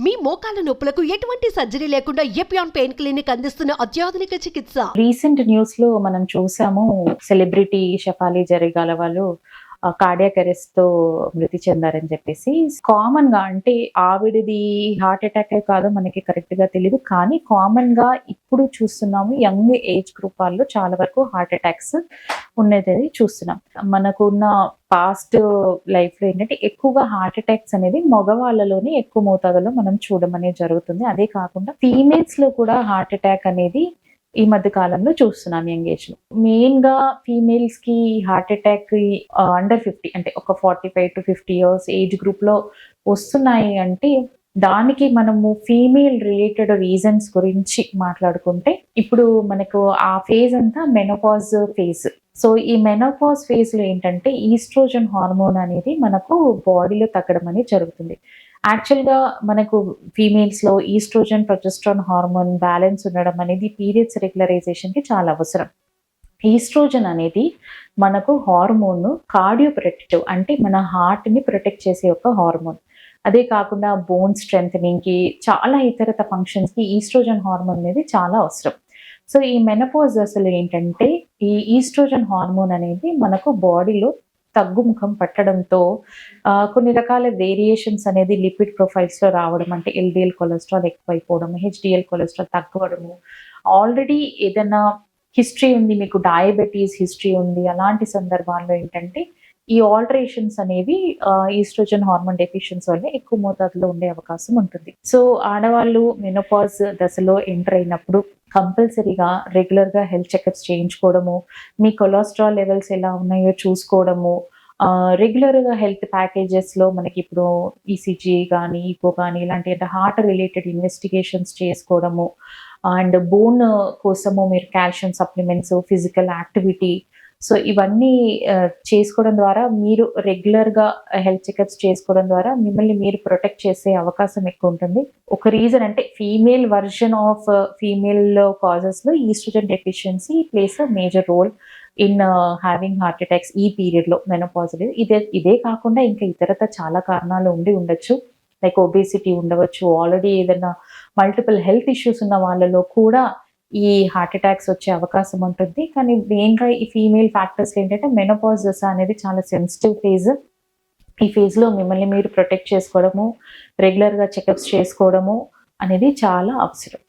మీ మోకాల నొప్పులకు ఎటువంటి సర్జరీ లేకుండా ఎపియాన్ పెయిన్ క్లినిక్ అందిస్తున్న అత్యాధునిక చికిత్స? రీసెంట్ న్యూస్లో మనం చూసాము సెలబ్రిటీ షఫాలి జరిగాల వాళ్ళు కార్డియాక్ అరెస్ట్తో మృతి చెందారని చెప్పేసి కామన్గా అంటే ఆవిడది హార్ట్ అటాక్ కాదో మనకి కరెక్ట్గా తెలియదు కానీ కామన్గా ఇప్పుడు చూస్తున్నాము యంగ్ ఏజ్ గ్రూప్ వాళ్ళు చాలా వరకు హార్ట్ అటాక్స్ ఉండేది చూస్తున్నాం. మనకున్న పాస్ట్ లైఫ్లో ఏంటంటే ఎక్కువగా హార్ట్ అటాక్స్ అనేది మగవాళ్ళలోనే ఎక్కువ మోతాదులో మనం చూడమనే జరుగుతుంది. అదే కాకుండా ఫీమేల్స్లో కూడా హార్ట్ అటాక్ అనేది ఈ మధ్య కాలంలో చూస్తున్నాం యంగ్ ఏజ్లో మెయిన్గా ఫీమేల్స్కి హార్ట్ అటాక్ అండర్ ఫిఫ్టీ అంటే ఒక forty five to fifty years age గ్రూప్లో వస్తున్నాయి అంటే దానికి మనము ఫీమేల్ రిలేటెడ్ రీజన్స్ గురించి మాట్లాడుకుంటే ఇప్పుడు మనకు ఆ ఫేజ్ అంతా మెనోపాజ్ ఫేజ్ సో ఈ మెనోపాజ్ ఫేజ్లో ఏంటంటే ఈస్ట్రోజన్ హార్మోన్ అనేది మనకు బాడీలో తగ్గడం అనేది జరుగుతుంది. యాక్చువల్గా మనకు ఫీమేల్స్లో ఈస్ట్రోజన్ ప్రొజెస్ట్రాన్ హార్మోన్ బ్యాలెన్స్ ఉండడం అనేది పీరియడ్స్ రెగ్యులరైజేషన్కి చాలా అవసరం. ఈస్ట్రోజన్ అనేది మనకు హార్మోన్ను కార్డియో ప్రొటెక్టివ్ అంటే మన హార్ట్ని ప్రొటెక్ట్ చేసే ఒక హార్మోన్ అదే కాకుండా బోన్ స్ట్రెంగ్ చాలా ఇతరత ఫంక్షన్స్కి ఈస్ట్రోజన్ హార్మోన్ అనేది చాలా అవసరం. సో ఈ మెనపోజ్ అసలు ఏంటంటే ఈ ఈస్ట్రోజన్ హార్మోన్ అనేది మనకు బాడీలో తగ్గుముఖం పట్టడంతో కొన్ని రకాల వేరియేషన్స్ అనేది లిపిడ్ ప్రొఫైల్స్లో రావడం అంటే ఎల్డిఎల్ కొలెస్ట్రాల్ ఎక్కువైపోవడం హెచ్డిఎల్ కొలెస్ట్రాల్ తగ్గడము ఆల్రెడీ ఏదైనా హిస్టరీ ఉంది మీకు డయాబెటీస్ హిస్టరీ ఉంది అలాంటి సందర్భాల్లో ఏంటంటే ఈ ఆల్టరేషన్స్ అనేవి ఈస్ట్రోజన్ హార్మోన్ డెఫిషియన్స్ వల్ల ఎక్కువ మోతాదులో ఉండే అవకాశం ఉంటుంది. సో ఆడవాళ్ళు మెనోపాజ్ దశలో ఎంటర్ అయినప్పుడు కంపల్సరీగా రెగ్యులర్గా హెల్త్ చెకప్స్ చేయించుకోవడము మీ కొలెస్ట్రాల్ లెవెల్స్ ఎలా ఉన్నాయో చూసుకోవడము రెగ్యులర్గా హెల్త్ ప్యాకేజెస్లో మనకి ఇప్పుడు ఈసీజీ కానీ ఈకో కానీ ఇలాంటి అంటే హార్ట్ రిలేటెడ్ ఇన్వెస్టిగేషన్స్ చేసుకోవడము అండ్ బోన్ కోసము మీరు calcium supplements physical activity so ఇవన్నీ చేసుకోవడం ద్వారా మీరు రెగ్యులర్గా హెల్త్ చెకప్స్ చేసుకోవడం ద్వారా మిమ్మల్ని మీరు ప్రొటెక్ట్ చేసే అవకాశం ఎక్కువ ఉంటుంది. ఒక రీజన్ అంటే female version of female కాజెస్లో oestrogen deficiency plays a major role in having heart attacks ఈ పీరియడ్లో మెనోపాజిటివ్ ఇదే ఇదే కాకుండా ఇంకా ఇతరత చాలా కారణాలు ఉండి ఉండొచ్చు. లైక్ ఒబేసిటీ ఉండవచ్చు. ఆల్రెడీ ఏదైనా మల్టిపుల్ హెల్త్ ఇష్యూస్ ఉన్న వాళ్ళలో కూడా ఈ హార్ట్ అటాక్స్ వచ్చే అవకాశం ఉంటుంది. కానీ మెయిన్గా ఈ ఫీమేల్ ఫ్యాక్టర్స్ ఏంటంటే మెనోపాజ్ దశ అనేది చాలా సెన్సిటివ్ ఫేజ్. ఈ ఫేజ్లో మిమ్మల్ని మీరు ప్రొటెక్ట్ చేసుకోవడము రెగ్యులర్గా చెకప్స్ చేసుకోవడము అనేది చాలా అవసరం.